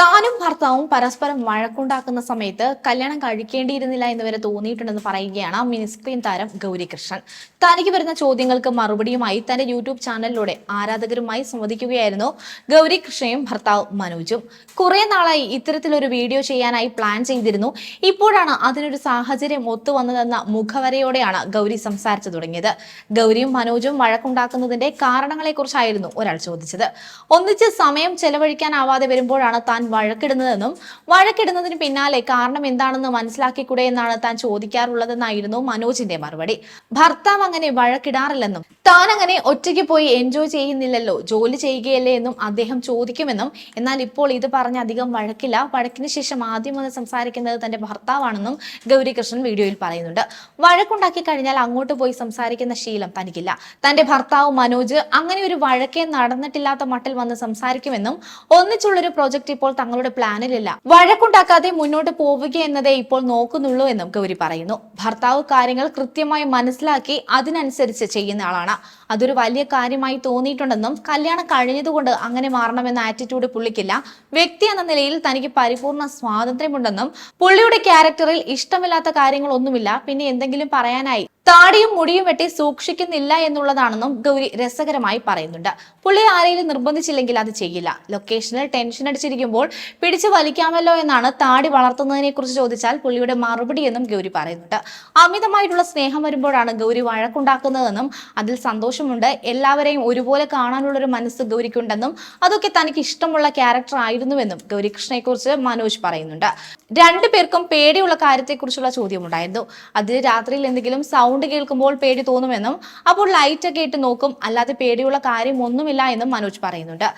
está താനും ഭർത്താവും പരസ്പരം വഴക്കുണ്ടാക്കുന്ന സമയത്ത് കല്യാണം കഴിക്കേണ്ടിയിരുന്നില്ല എന്ന് വരെ തോന്നിയിട്ടുണ്ടെന്ന് പറയുകയാണ് മിനിസ്ക്രീൻ താരം ഗൗരികൃഷ്ണൻ. തനിക്ക് വരുന്ന ചോദ്യങ്ങൾക്ക് മറുപടിയുമായി തന്റെ യൂട്യൂബ് ചാനലിലൂടെ ആരാധകരുമായി സംവദിക്കുകയായിരുന്നു ഗൗരികൃഷ്ണയും ഭർത്താവ് മനോജും. കുറെ നാളായി ഇത്തരത്തിലൊരു വീഡിയോ ചെയ്യാനായി പ്ലാൻ ചെയ്തിരുന്നു. ഇപ്പോഴാണ് അതിനൊരു സാഹചര്യം ഒത്തുവന്നതെന്ന മുഖവരയോടെയാണ് ഗൗരി സംസാരിച്ചു തുടങ്ങിയത്. ഗൗരിയും മനോജും വഴക്കുണ്ടാക്കുന്നതിന്റെ കാരണങ്ങളെക്കുറിച്ചായിരുന്നു ഒരാൾ ചോദിച്ചത്. ഒന്നിച്ച് സമയം ചെലവഴിക്കാനാവാതെ വരുമ്പോഴാണ് താൻ വഴക്കിടുന്നതെന്നും വഴക്കിടുന്നതിന് പിന്നാലെ കാരണം എന്താണെന്ന് മനസ്സിലാക്കിക്കൂടെ എന്നാണ് താൻ ചോദിക്കാറുള്ളതെന്നായിരുന്നു മനോജിന്റെ മറുപടി. ഭർത്താവ് അങ്ങനെ വഴക്കിടാറില്ലെന്നും താൻ അങ്ങനെ ഒറ്റയ്ക്ക് പോയി എൻജോയ് ചെയ്യുന്നില്ലല്ലോ. ജോലി ചെയ്യുകയല്ലേ എന്നും അദ്ദേഹം ചോദിക്കുമെന്നും എന്നാൽ ഇപ്പോൾ ഇത് പറഞ്ഞ അധികം വഴക്കില്ല. വഴക്കിന് ശേഷം ആദ്യം വന്ന് സംസാരിക്കുന്നത് തന്റെ ഭർത്താവാണെന്നും ഗൗരികൃഷ്ണൻ വീഡിയോയിൽ പറയുന്നുണ്ട്. വഴക്കുണ്ടാക്കി കഴിഞ്ഞാൽ അങ്ങോട്ട് പോയി സംസാരിക്കുന്ന ശീലം തനിക്കില്ല. തന്റെ ഭർത്താവ് മനോജ് അങ്ങനെ ഒരു വഴക്കേ നടന്നിട്ടില്ലാത്ത മട്ടിൽ വന്ന് സംസാരിക്കുമെന്നും ഒന്നിച്ചുള്ളൊരു പ്രോജക്റ്റ് ഇപ്പോൾ തങ്ങളുടെ പ്ലാനിലില്ല വഴക്കുണ്ടാക്കാതെ മുന്നോട്ട് പോവുക എന്നതേ ഇപ്പോൾ നോക്കുന്നുള്ളൂ എന്നും ഗൗരി പറയുന്നു. ഭർത്താവ് കാര്യങ്ങൾ കൃത്യമായി മനസ്സിലാക്കി അതിനനുസരിച്ച് ചെയ്യുന്ന ആളാണ് അതൊരു വലിയ കാര്യമായി തോന്നിയിട്ടുണ്ടെന്നും കല്യാണം കഴിഞ്ഞതുകൊണ്ട് അങ്ങനെ മാറണമെന്ന ആറ്റിറ്റ്യൂഡ് പുള്ളിക്കില്ല. വ്യക്തി എന്ന നിലയിൽ തനിക്ക് പരിപൂർണ സ്വാതന്ത്ര്യമുണ്ടെന്നും പുള്ളിയുടെ ക്യാരക്ടറിൽ ഇഷ്ടമില്ലാത്ത കാര്യങ്ങളൊന്നുമില്ല. പിന്നെ എന്തെങ്കിലും പറയാനായി? താടിയും മുടിയും വെട്ടി സൂക്ഷിക്കുന്നില്ല എന്നുള്ളതാണെന്നും ഗൗരി രസകരമായി പറയുന്നുണ്ട്. പുള്ളി ആരെങ്കിലും നിർബന്ധിച്ചില്ലെങ്കിൽ അത് ചെയ്യില്ല. ലൊക്കേഷനിൽ ടെൻഷൻ അടിച്ചിരിക്കുമ്പോൾ പിടിച്ചു വലിക്കാമല്ലോ എന്നാണ് താടി വളർത്തുന്നതിനെ കുറിച്ച് ചോദിച്ചാൽ പുള്ളിയുടെ മറുപടി എന്നും ഗൗരി പറയുന്നുണ്ട്. അമിതമായിട്ടുള്ള സ്നേഹം വരുമ്പോഴാണ് ഗൗരി വഴക്കുണ്ടാക്കുന്നതെന്നും അതിൽ സന്തോഷമുണ്ട്. എല്ലാവരെയും ഒരുപോലെ കാണാനുള്ള ഒരു മനസ്സ് ഗൗരിക്കുണ്ടെന്നും അതൊക്കെ തനിക്ക് ഇഷ്ടമുള്ള ക്യാരക്ടർ ആയിരുന്നുവെന്നും ഗൗരി കൃഷ്ണയെ കുറിച്ച് മനോജ് പറയുന്നുണ്ട്. രണ്ടു പേർക്കും പേടിയുള്ള കാര്യത്തെക്കുറിച്ചുള്ള ചോദ്യമുണ്ടായിരുന്നു. അതിൽ രാത്രിയിൽ എന്തെങ്കിലും സൗണ്ട് കേൾക്കുമ്പോൾ പേടി തോന്നുമെന്നും അപ്പോൾ ലൈറ്റൊക്കെ ഇട്ട് നോക്കും. അല്ലാതെ പേടിയുള്ള കാര്യം ഒന്നുമില്ല എന്നും മനോജ് പറയുന്നുണ്ട്.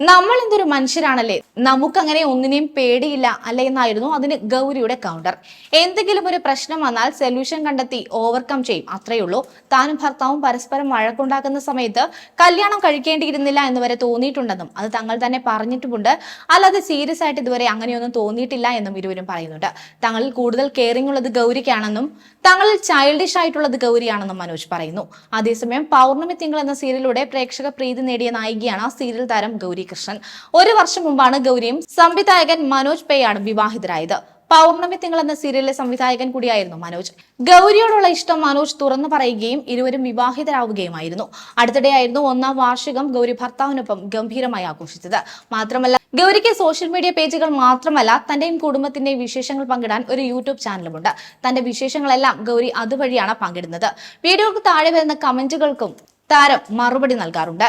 നമ്മൾ എന്തൊരു മനുഷ്യരാണല്ലേ? നമുക്കങ്ങനെ ഒന്നിനെയും പേടിയില്ല അല്ലേ എന്നായിരുന്നു അതിന് ഗൗരിയുടെ കൗണ്ടർ എന്തെങ്കിലും ഒരു പ്രശ്നം വന്നാൽ സൊല്യൂഷൻ കണ്ടെത്തി ഓവർകം ചെയ്യും. അത്രയേ ഉള്ളൂ. താനും ഭർത്താവും പരസ്പരം വഴക്കുണ്ടാക്കുന്ന സമയത്ത് കല്യാണം കഴിക്കേണ്ടിയിരുന്നില്ല എന്ന് വരെ തോന്നിയിട്ടുണ്ടെന്നും അത് തങ്ങൾ തന്നെ പറഞ്ഞിട്ടുമുണ്ട്. അല്ലാതെ സീരിയസ് ആയിട്ട് ഇതുവരെ അങ്ങനെയൊന്നും തോന്നിയിട്ടില്ല എന്നും ഇരുവരും പറയുന്നുണ്ട്. തങ്ങളിൽ കൂടുതൽ കെയറിംഗ് ഉള്ളത് ഗൗരിക്കാണെന്നും തങ്ങളിൽ ചൈൽഡിഷ് ആയിട്ടുള്ളത് ഗൗരിയാണെന്നും മനോജ് പറയുന്നു. അതേസമയം പൗർണമി തിങ്കൾ എന്ന സീരിയലിലൂടെ പ്രേക്ഷക പ്രീതി നേടിയ നായികയാണ് ആ സീരിയൽ താരം ഗൗരി. കൃഷ്ണൻ ഒരു വർഷം മുമ്പാണ് ഗൗരിയും സംവിധായകൻ മനോജ് പേയാണ് വിവാഹിതരായത്. പൗർണമി തിങ്കൾ എന്ന സീരിയലിലെ സംവിധായകൻ കൂടിയായിരുന്നു മനോജ്. ഗൗരിയോടുള്ള ഇഷ്ടം മനോജ് തുറന്നു പറയുകയും ഇരുവരും വിവാഹിതരാവുകയുമായിരുന്നു. അടുത്തിടെയായിരുന്നു ഒന്നാം വാർഷികം ഗൗരി ഭർത്താവിനൊപ്പം ഗംഭീരമായി ആഘോഷിച്ചത്. മാത്രമല്ല ഗൗരിക്ക് സോഷ്യൽ മീഡിയ പേജുകൾ മാത്രമല്ല തന്റെയും കുടുംബത്തിന്റെയും വിശേഷങ്ങൾ പങ്കിടാൻ ഒരു യൂട്യൂബ് ചാനലുമുണ്ട്. തന്റെ വിശേഷങ്ങളെല്ലാം ഗൗരി അതുവഴിയാണ് പങ്കിടുന്നത്. വീഡിയോക്ക് താഴെ വരുന്ന കമന്റുകൾക്കും താരം മറുപടി നൽകാറുണ്ട്.